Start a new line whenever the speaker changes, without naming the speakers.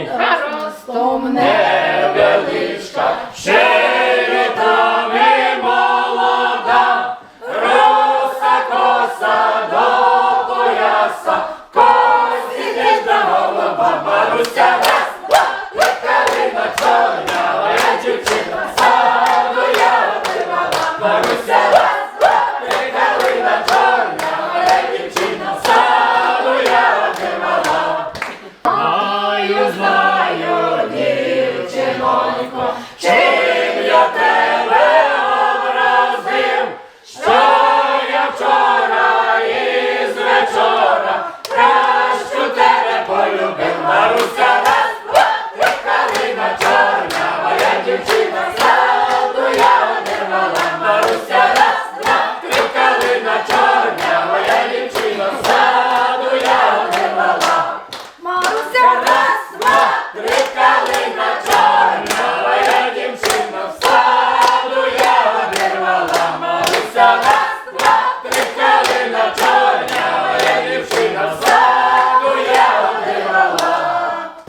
Ой, Ростом невеличка, Ширитами молода, роса коса до пояса, косі голова, баруся. সেই